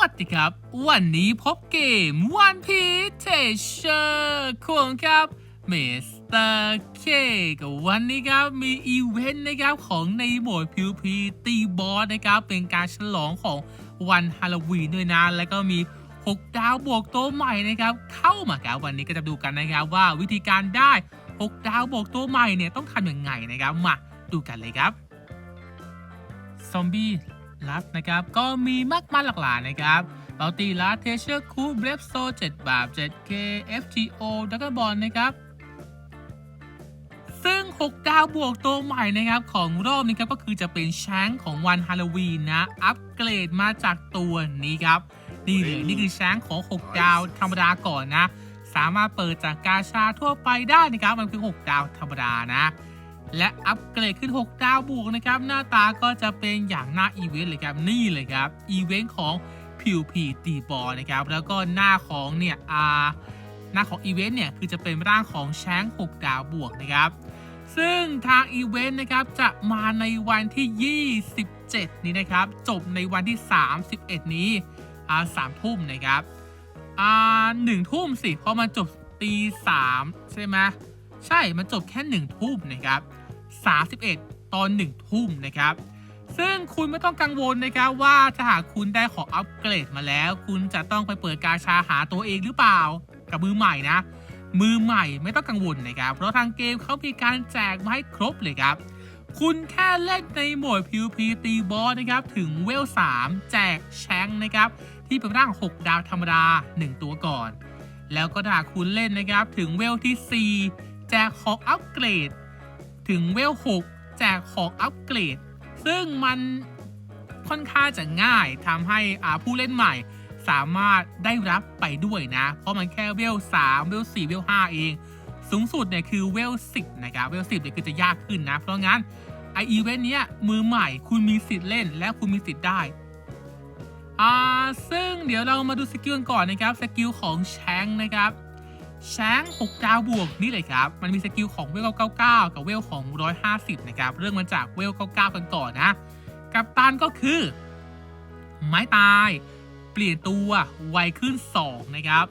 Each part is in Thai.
วัสดีครับ วันนี้พบเกม One Piece Treasure ของครับเมสเตอร์เคกับวันนี้ครับมีอีเวนต์นะครับของในโหมด PVP ตีบอสนะครับ เป็นการฉลองของวันฮาโลวีนด้วยนะ แล้วก็มี 6 ดาวบวกตัวใหม่นะครับ เข้ามาครับวันนี้ก็จะดูกันนะครับว่าวิธีการได้ 6 ดาวบวกตัวใหม่เนี่ยต้องทำยังไงนะครับมาดูกันเลยครับซอมบี้ ลัสนะครับ ก็มีมากมายหลากหลายนะครับเราตีลัสเทเชอร์คูเบรฟโซ7บาท 7K FGO ดักบอลนะครับ ซึ่ง 6 ดาวบวกตัวใหม่นะครับ ของรอบนี้ครับก็คือจะเป็นแชงของวันฮาโลวีนนะ อัปเกรดมาจากตัวนี้ครับ นี่เลยนี่คือแชงของ 6 ดาวธรรมดาก่อนนะ สามารถเปิดจากกาชาทั่วไปได้นะครับ มันคือ 6 ดาวธรรมดานะ และอัปเกรดขึ้น 6 ดาวบวกนะครับ หน้าตาก็จะเป็นอย่างหน้าอีเวนต์เลยครับ นี่เลยครับอีเวนต์ของพิวพีตีบอลนะครับ แล้วก็หน้าของเนี่ยอาหน้าของอีเวนต์เนี่ยคือจะเป็นร่างของแชง6 ดาวบวกนะครับ ซึ่งทางอีเวนต์นะครับจะมาในวันที่ 27 นี้นะครับ จบในวันที่ 31 นี้อ่าสามทุ่มนะครับอ่าหนึ่งทุ่มสิเพราะมันจบตีสามใช่ไหมใช่ มันจบแค่หนึ่งทุ่มนะครับ 31 ตอนหนึ่งทุ่มนะครับ ซึ่งคุณไม่ต้องกังวลนะครับว่าถ้าหากคุณได้ของอัปเกรดมาแล้ว คุณจะต้องไปเปิดกาชาหาตัวเองหรือเปล่า กับมือใหม่นะ มือใหม่ไม่ต้องกังวลนะครับ เพราะทางเกมเขามีการแจกมาให้ครบเลยครับคุณแค่เล่นในโหมด PVP ตีบอสนะครับ ถึงเวล 3 แจกแชงนะครับ ที่เป็นร่าง 6 ดาวธรรมดา 1 ตัวก่อน แล้วก็ถ้าคุณเล่นนะครับ ถึงเวลที่ 4 แจกของอัปเกรด ถึงเวล6แจกของอัปเกรด ซึ่งมันค่อนข้างจะง่ายทำให้อาผู้เล่นใหม่สามารถได้รับไปด้วยนะ เพราะมันแค่เวล3เวล4เวล5เอง สูงสุดเนี่ยคือเวล10นะครับเวล10เนี่ยคือจะยากขึ้นนะ เพราะงั้นไออีเวนต์เนี้ยมือใหม่คุณมีสิทธิ์เล่นและคุณมีสิทธิ์ได้อ่าซึ่งเดี๋ยวเรามาดูสกิลกันก่อนนะครับ สกิลของแชงนะครับ แชงค์6ดาวบวกนี่เลยครับ มันมีสกิลของเวล 99 กับเวลของ 150 นะครับ เรื่องมาจากเวล 99 กันก่อนนะ กับตันก็คือ ไม้ตาย เปลี่ยนตัวไวขึ้น 2 นะครับ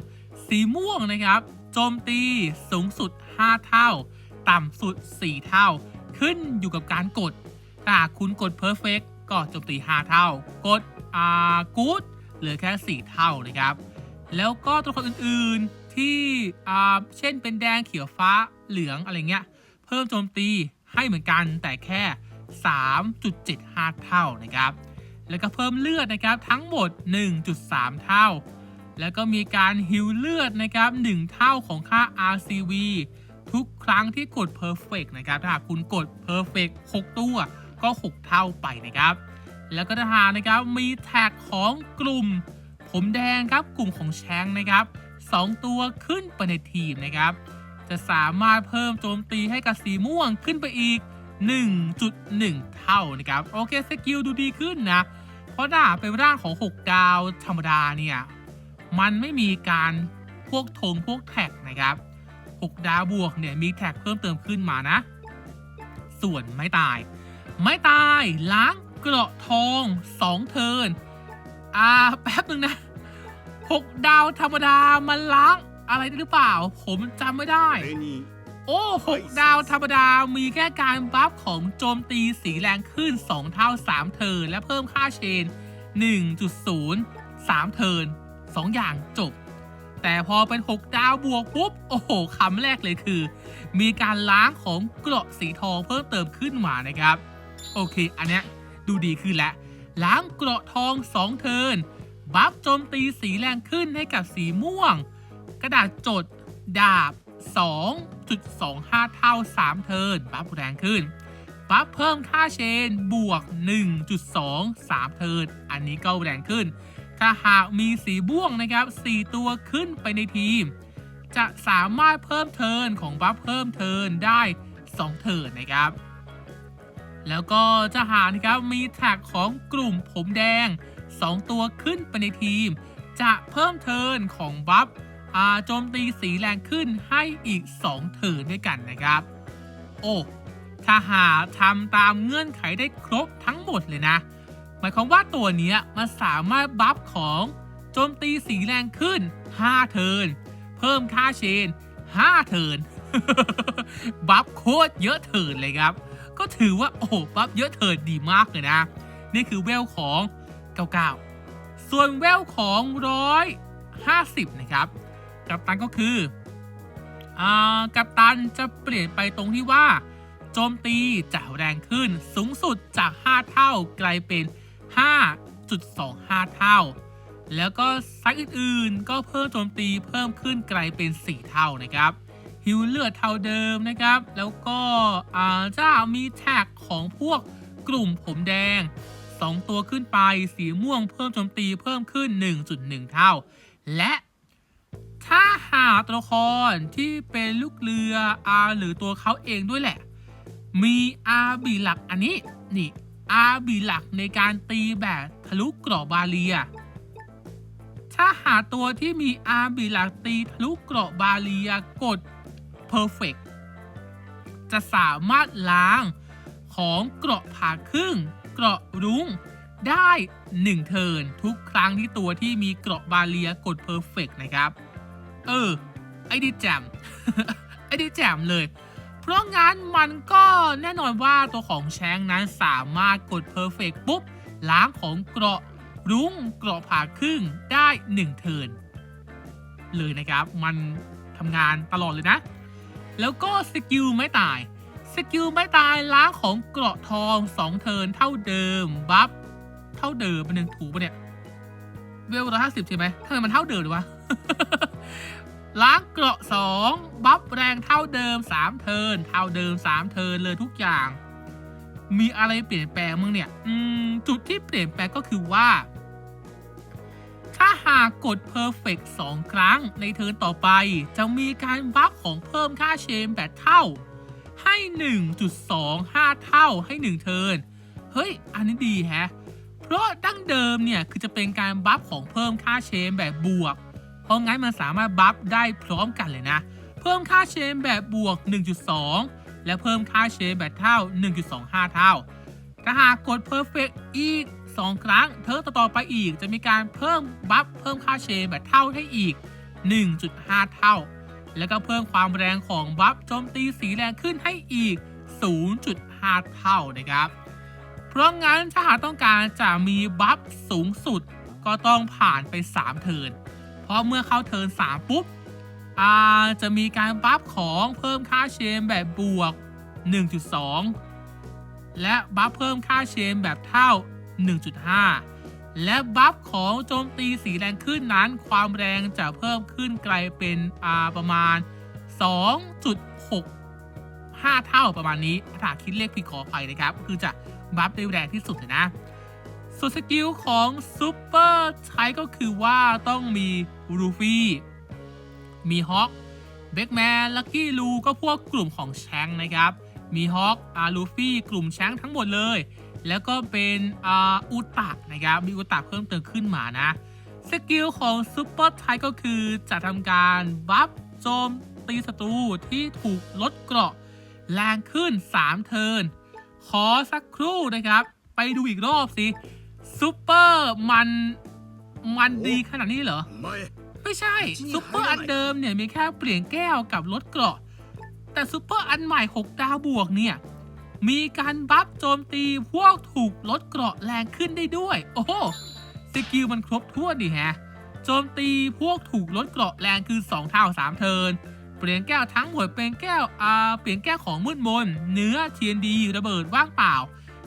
สีม่วงนะครับ โจมตีสูงสุด 5 เท่า ต่ำสุด 4 เท่า ขึ้นอยู่กับการกด ถ้าคุณกด perfect ก็โจมตี 5 เท่า กดอ่า good เหลือแค่ 4 เท่านะครับ แล้วก็ตัวละครอื่นๆ ที่อ่าเช่นเป็นแดงเขียวฟ้าเหลืองอะไรเงี้ย เพิ่มโจมตีให้เหมือนกันแต่แค่ 3.75 เท่านะครับ แล้วก็เพิ่มเลือดนะครับทั้งหมด 1.3 เท่า แล้วก็มีการฮิลเลือดนะครับ 1 เท่าของค่า RCV ทุกครั้งที่กด Perfect นะครับถ้าหากคุณกด Perfect 6 ตัวก็ 6 เท่าไปนะครับ แล้วก็ทหารนะครับมีแท็กของกลุ่ม ผมแดงครับกลุ่มของแชงนะครับ 2 ตัวขึ้นไปในทีมนะครับ จะสามารถเพิ่มโจมตีให้กับสีม่วงขึ้นไปอีก 1.1 เท่านะครับ โอเคสกิลดูดีขึ้นนะ เพราะถ้าเป็นร่างของ 6 ดาวธรรมดาเนี่ย มันไม่มีการพวกธงพวกแท็กนะครับ 6 ดาวบวกเนี่ยมีแท็กเพิ่มเติมขึ้นมานะ ส่วนไม่ตาย ไม่ตายล้างเกราะทอง 2 เทินอ่าแป๊บหนึ่งนะ 6ดาวธรรมดามันล้าง อะไรได้หรือเปล่า ผมจำไม่ได้目にโอ้หกดาวธรรมดามีแค่การบัฟของโจมตีสีแรงขึ้น 2 เท่า 3 เทิร์นและเพิ่มค่าเชน 1.0 3 เทิร์น2 อย่างจบ แต่พอเป็น 6 ดาวบวกปุ๊บ โอ้โหคำแรกเลยคือ มีการล้างของเกราะสีทองเพิ่มเติมขึ้นมานะครับ โอเค อันเนี้ยดูดีขึ้นแล้วล้างเกราะทอง 2 เทิร์น บัฟโจมตีสีแรงขึ้นให้กับสีม่วง กระดาษจด ดาบ 2.25 เท่า 3 เทิร์นบัฟแรงขึ้นบัฟเพิ่มค่าเชนบวก 1.2 3 เทิร์นอันนี้ก็แรงขึ้น ถ้าหากมีสีม่วงนะครับ 4 ตัวขึ้นไปในทีม จะสามารถเพิ่มเทิร์นของบัฟเพิ่มเทิร์นได้ 2 เทิร์นนะครับ แล้วก็จะหารนครับมีแท็กของกลุ่มผมแดง 2 ตัวขึ้นไปในทีม จะเพิ่มเทินของบัฟโจมตีสีแรงขึ้นให้อีก 2 เทินด้วยกันนะครับ โอ้ถ้าหาทำตามเงื่อนไขได้ครบทั้งหมดเลยนะ หมายความว่าตัวนี้มันสามารถบัฟของโจมตีสีแรงขึ้น 5 เทินเพิ่มค่าเชน 5 เทินบัฟโคตรเยอะเทินเลยครับ ก็ถือว่าโอ้บัฟเยอะเทินดีมากเลยนะ นี่คือเวลของ 99 ส่วนเวลของ 150 นะครับ กัปตันก็คืออกัปตันจะเปลี่ยนไปตรงที่ว่า โจมตีจะแรงขึ้นสูงสุดจาก 5 เท่ากลายเป็น 5.25 เท่า แล้วก็ไซส์อื่นๆ ก็เพิ่มโจมตีเพิ่มขึ้นกลายเป็น 4 เท่านะครับฮิวเลือดเท่าเดิมนะครับ แล้วก็จะมีแท็กของพวกกลุ่มผมแดง 2 ตัวขึ้นไป สีม่วงเพิ่มโจมตีเพิ่มขึ้น 1.1 เท่า และถ้าหาตัวละครที่เป็นลูกเรืออาหรือตัวเขาเองด้วยแหละ มีอาบีหลักอันนี้นี่อาบีหลักในการตีแบบทะลุกรอบบาเรีย ถ้าหาตัวที่มีอาบีหลักตีทะลุเกราะบาเรียกด Perfect จะสามารถล้างของเกราะผ่าครึ่ง เกราะรุ้งได้ 1 เทิร์นทุกครั้งที่ตัวที่มีเกราะบาเรียกด Perfect นะครับ เออ ไอ้ดิแจมไอ้ดิแจมเลย เพราะงั้นมันก็แน่นอนว่าตัวของแชงนั้นสามารถกด Perfect ปุ๊บ ล้างของเกราะรุ้งเกราะผ่าครึ่งได้ 1 เทิร์นเลยนะครับ มันทำงานตลอดเลยนะ แล้วก็สกิลไม่ตาย สกิลไม่ตายล้างของเกราะทอง2เทินเท่าเดิม บัฟเท่าเดิมเป็นหนึ่งถูปะเนี่ย เวลร้อยห้าสิบใช่ไหมทำไมมันเท่าเดิมเลยวะ ล้างเกราะ2บัฟแรงเท่าเดิม3เทินเท่าเดิม3เทินเลยทุกอย่าง มีอะไรเปลี่ยนแปลงมั้งเนี่ย อืม จุดที่เปลี่ยนแปลงก็คือว่า ถ้าหากกด Perfect 2 ครั้งในเทินต่อไป จะมีการบัฟของเพิ่มค่าเชมแบบเท่า ให้ 1.25 เท่าให้ 1 เทิร์น เฮ้ย อันนี้ดีแฮะ เพราะดั้งเดิมเนี่ย คือจะเป็นการบัฟของเพิ่มค่าเชมแบบบวก เพราะงั้นมันสามารถบัฟได้พร้อมกันเลยนะ เพิ่มค่าเชมแบบบวก 1.2 และเพิ่มค่าเชมแบบเท่า 1.25 เท่า ถ้าหากกด Perfect อีก 2 ครั้งเทิร์นต่อไปอีกจะมีการเพิ่มบัฟเพิ่มค่าเชนแบบเท่าให้อีก 1.5 เท่า แล้วก็เพิ่มความแรงของบัฟโจมตีสีแรงขึ้นให้อีก 0.5 เท่านะครับ เพราะงั้นถ้าหากต้องการจะมีบัฟสูงสุด ก็ต้องผ่านไป 3 เทิร์น เพราะเมื่อเข้าเทิร์น 3 ปุ๊บจะมีการบัฟของเพิ่มค่าเชนแบบบวก 1.2 และบัฟเพิ่มค่าเชนแบบเท่า 1.5 และบัฟของโจมตีสีแรงขึ้นนั้น ความแรงจะเพิ่มขึ้นไกลเป็นอ่าประมาณ 2.65 เท่าประมาณนี้ถ้าคิดเลขผิดขออภัยนะครับ คือจะบัฟได้แรงที่สุดเลยนะ ส่วนสกิลของซูเปอร์ใช้ก็คือว่าต้องมีรูฟี่ มีฮอคเบกแมน ลักกี้ลูก็พวกกลุ่มของแชงนะครับ มีฮอคอาลูฟี่ กลุ่มแชงทั้งหมดเลย แล้วก็เป็นอุตะนะครับมีอุตะเพิ่มเติมขึ้นมานะสกิลของซูเปอร์ไทก็คือจะทำการบัฟโจมตีศัตรูที่ถูกลดเกราะแรงขึ้น 3 เทิร์นขอสักครู่นะครับ ไปดูอีกรอบสิซูเปอร์มันมันดีขนาดนี้เหรอ ไม่ใช่ซูเปอร์อันเดิมเนี่ยมีแค่เปลี่ยนแก้วกับลดเกราะ แต่ซูเปอร์อันใหม่ 6 ดาวบวกเนี่ย มีการบัฟโจมตีพวกถูกลดเกราะแรงขึ้นได้ด้วย โอ้โหสกิลมันครบถ้วนดิแฮะโจมตีพวกถูกลดเกราะแรงคือ 2 เท่า 3 เทินเปลี่ยนแก้วทั้งหมดเป็นแก้วอ่าเปลี่ยนแก้วของมืดมน เนื้อเทียนดีระเบิดว่างเปล่า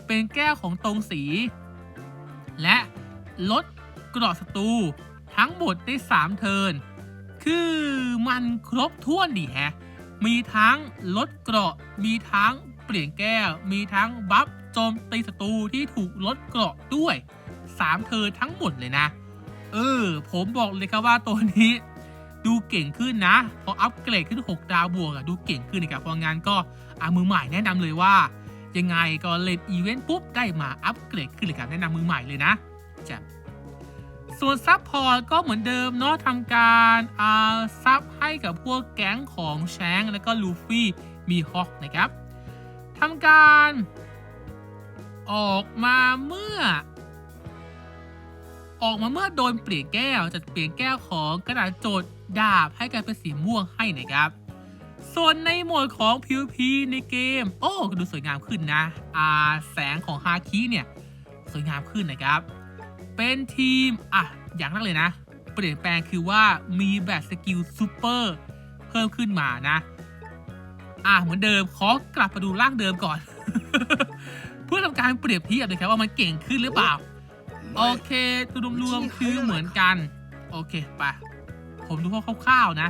เป็นแก้วของตรงสี และลดเกราะศัตรูทั้งหมดได้ 3 เทินคือมันครบถ้วนดีแฮะมีทั้งลดเกราะมีทั้ง ปลี่ยนแก้ว มีทั้งบัฟโจมตีศัตรูที่ถูกลดเกราะด้วย 3เทินทั้งหมดเลยนะ เออ ผมบอกเลยครับว่าตัวนี้ดูเก่งขึ้นนะ พออัปเกรดขึ้น 6 ดาวบวกอะดูเก่งขึ้นนะครับเพราะงั้นก็อามือใหม่แนะนำเลยว่า ยังไงก็เล่นอีเวนต์ปุ๊บได้มาอัปเกรดขึ้นเลยครับแนะนำมือใหม่เลยนะจะส่วนซับพอร์ตก็เหมือนเดิมเนาะทำการอ่าซับให้กับพวกแก๊งของแชงแล้วก็ลูฟี่มีฮอกนะครับ ทำการ ออกมาเมื่อ ออกมาเมื่อโดนเปลี่ยนแก้วจะเปลี่ยนแก้วของกระดาษโจทย์ดาบให้กลายเป็นสีม่วงให้นะครับ ส่วนในโหมดของ PVP ในเกม โอ้ดูสวยงามขึ้นนะอ่าแสงของฮาคิเนี่ย สวยงามขึ้นนะครับ เป็นทีม อะ อย่างแรกเลยนะ เปลี่ยนแปลงคือว่ามีแบบสกิลซูเปอร์เพิ่มขึ้นมานะ อะเหมือนเดิมขอกลับมาดูร่างเดิมก่อน เพื่อทำการเปรียบเทียบนะครับว่ามันเก่งขึ้นหรือเปล่า โอเคตัวรวมๆคือเหมือนกัน โอเคไปผมดูคร่าวๆนะ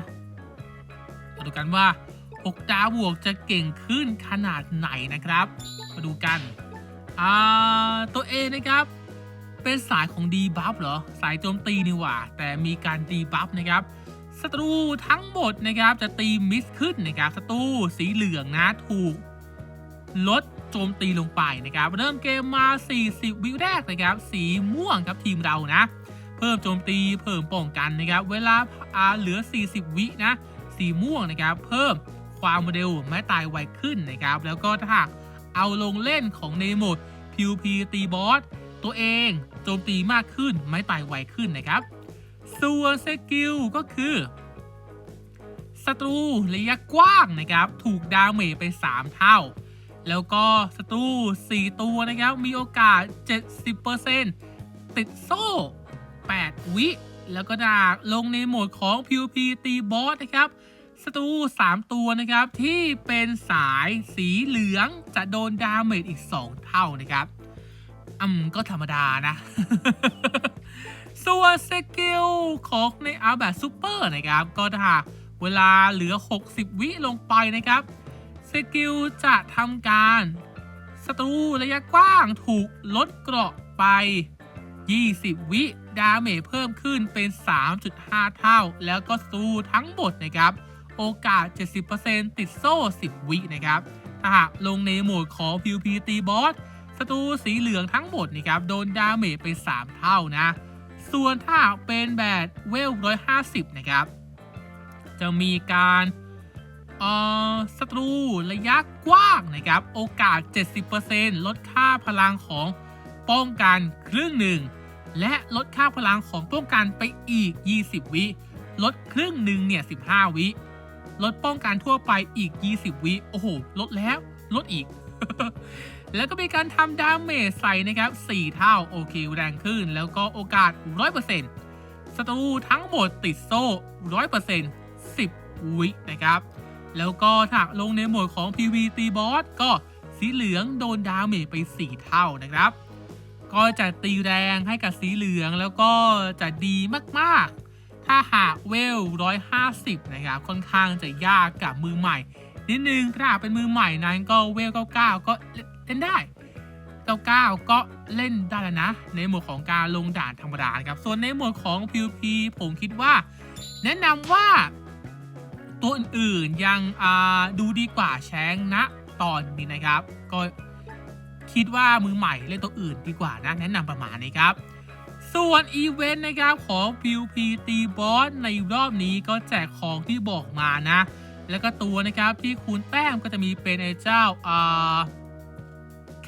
มาดูกันว่า 6 ดาวบวกจะเก่งขึ้นขนาดไหนนะครับ มาดูกันอ่าตัวเอนะครับ เป็นสายของดีบัฟเหรอ สายโจมตีนี่หว่า แต่มีการดีบัฟนะครับ ศัตรูทั้งหมดนะครับจะตีมิสขึ้นนะครับศัตรูสีเหลืองนะถูก ลดโจมตีลงไปนะครับ เริ่มเกมมา 40 วิแรกนะครับ สีม่วงครับทีมเรานะ เพิ่มโจมตีเพิ่มป้องกันนะครับ เวลาอาเหลือ 40 วินะ สีม่วงนะครับ เพิ่มความเร็วไม้ตายไวขึ้นนะครับ แล้วก็ถ้าหากเอาลงเล่นของในโหมด PVP ตีบอสตัวเองโจมตีมากขึ้นไม้ตายไวขึ้นนะครับ ส่วนสกิลก็คือศัตรูระยะกว้างนะครับ ถูกดาเมจไป 3 เท่า แล้วก็ศัตรู 4 ตัวนะครับ มีโอกาส 70%ติดโซ่ 8 วิ แล้วก็ดาลงในโหมดของ PVP ตีบอสนะครับศัตรู 3 ตัวนะครับ ที่เป็นสายสีเหลืองจะโดนดาเมจอีก 2 เท่านะครับ อืม ก็ธรรมดานะ ส่วนสกิลของในอาแบบซูเปอร์นะครับ ก็ถ้าเวลาเหลือ 60 วิลงไปนะครับสกิลจะทำการศัตรูระยะกว้างถูกลดเกราะไป 20 วิดาเมจเพิ่มขึ้นเป็น 3.5 เท่า แล้วก็ศัตรูทั้งหมดนะครับ โอกาส 70%ติดโซ่ 10 วินะครับ ถ้าหากลงในโหมดของ PVP ตีบอสศัตรูสีเหลืองทั้งหมดนะครับ โดนดาเมจไป 3 เท่านะ ส่วนถ้าเป็นแบบเวล150นะครับ จะมีการออศัตรูระยะกว้างนะครับ โอกาส 70%ลดค่าพลังของป้องกันครึ่งหนึ่ง และลดค่าพลังของป้องกันไปอีก 20 วิ ลดครึ่งหนึ่งเนี่ย 15 วิ ลดป้องกันทั่วไปอีก 20 วิ โอ้โห ลดแล้ว ลดอีก แล้วก็มีการทำดาเมจใส่นะครับ4เท่าโอเคแรงขึ้น แล้วก็โอกาส 100%ศัตรูทั้งหมดติดโซ่ 100% 10 วินะครับ แล้วก็ถ้าลงในโหมดของ PV ตีบอสก็สีเหลืองโดนดาเมจไป 4 เท่านะครับ ก็จะตีแรงให้กับสีเหลืองแล้วก็จะดีมากๆ ถ้าหากเวล 150 นะครับ ค่อนข้างจะยากกับมือใหม่นิดนึงถ้าเป็นมือใหม่นั้นก็เวล 99 ก็ เล่นได้99ก็เล่นได้แล้วนะ ในหมวดของการลงด่านธรรมดาครับ ส่วนในหมวดของ PVP ผมคิดว่า แนะนำว่าตัวอื่นๆยังดูดีกว่าแชงนะตอนนี้นะครับ ก็คิดว่ามือใหม่เล่นตัวอื่นดีกว่านะ แนะนำประมาณนี้ครับ ส่วนอีเวนต์นะครับของ PVP ตีบอสในรอบนี้ก็แจกของที่บอกมานะ แล้วก็ตัวนะครับที่คูณแต้มก็จะมีเป็นไอ้เจ้าอ่า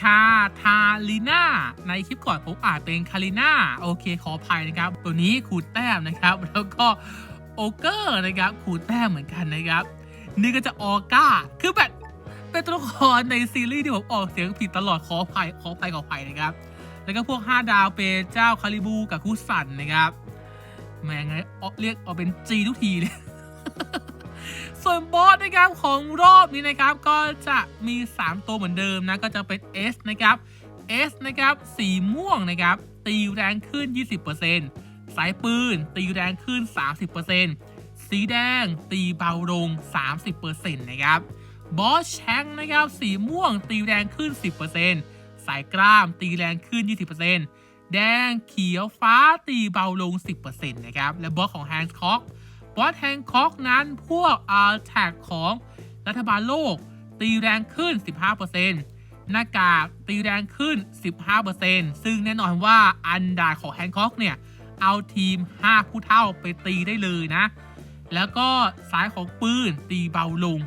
คาทาลิน่าในคลิปก่อนผมอ่านเป็นคาริน่าโอเคขออภัยนะครับ ตัวนี้คูณแต้มนะครับ แล้วก็โอเกอร์นะครับคูณแต้มเหมือนกันนะครับ นี่ก็จะออก้าคือแบบเป็นตัวละครในซีรีส์ที่ผมออกเสียงผิดตลอดขออภัยขออภัยขออภัยนะครับ แล้วก็พวก 5 ดาวเป็นเจ้าคาริบูกับคุสันนะครับแม่งไงเอาเรียกเอาเป็นจีทุกทีเลย ส่วนบอสนะครับของรอบนี้นะครับก็จะมี 3 ตัวเหมือนเดิมนะก็จะเป็น S นะครับ S นะครับสีม่วงนะครับตีแรงขึ้น 20%สายปืน ตีแรงขึ้น 30%สีแดงตีเบาลง 30%นะครับบอสแชงนะครับสีม่วงตีแรงขึ้น 10%สายกล้ามตีแรงขึ้น 20%แดงเขียวฟ้าตีเบาลง 10%นะครับและบอสของแฮนด์คอก บอสแฮงคอกนั้นพวกอาแท็กของรัฐบาลโลก ตีแรงขึ้น 15%หน้ากากตีแรงขึ้น 15%ซึ่งแน่นอนว่าอันดาของแฮงคอกเนี่ย เอาทีม 5 ผู้เท่าไปตีได้เลยนะ แล้วก็สายของปืนตีเบาลง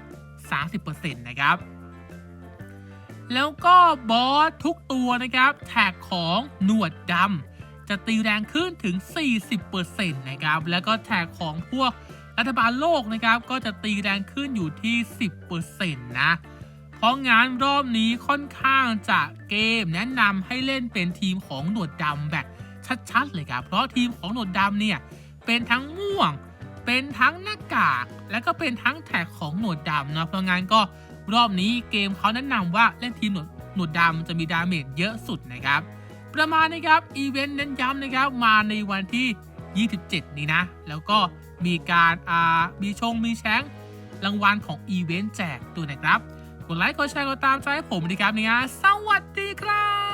30%นะครับ แล้วก็บอสทุกตัวนะครับ แท็กของหนวดดำ จะตีแรงขึ้นถึง 40%นะครับ แล้วก็แท็กของพวกรัฐบาลโลกนะครับก็จะตีแรงขึ้นอยู่ที่ 10%นะ เพราะงานรอบนี้ค่อนข้างจะเกมแนะนำให้เล่นเป็นทีมของหนวดดำแบบชัดๆเลยครับ เพราะทีมของหนวดดำเนี่ยเป็นทั้งม่วง เป็นทั้งหน้ากาก และก็เป็นทั้งแท็กของหนวดดำนะเพราะงั้นก็รอบนี้เกมเขาแนะนำว่าเล่นทีมหนวดหนวดดำจะมีดาเมจเยอะสุดนะครับ ประมาณนี้ครับอีเวนต์เน้นย้ำนะครับมาในวันที่ 27 นี้นะ แล้วก็มีการอ่ามีชงมีแชงรางวัลของอีเวนต์แจกด้วนะครับ กดไลค์กดแชร์กดตามใจให้ผมดีครับเนี่ยสวัสดีครับ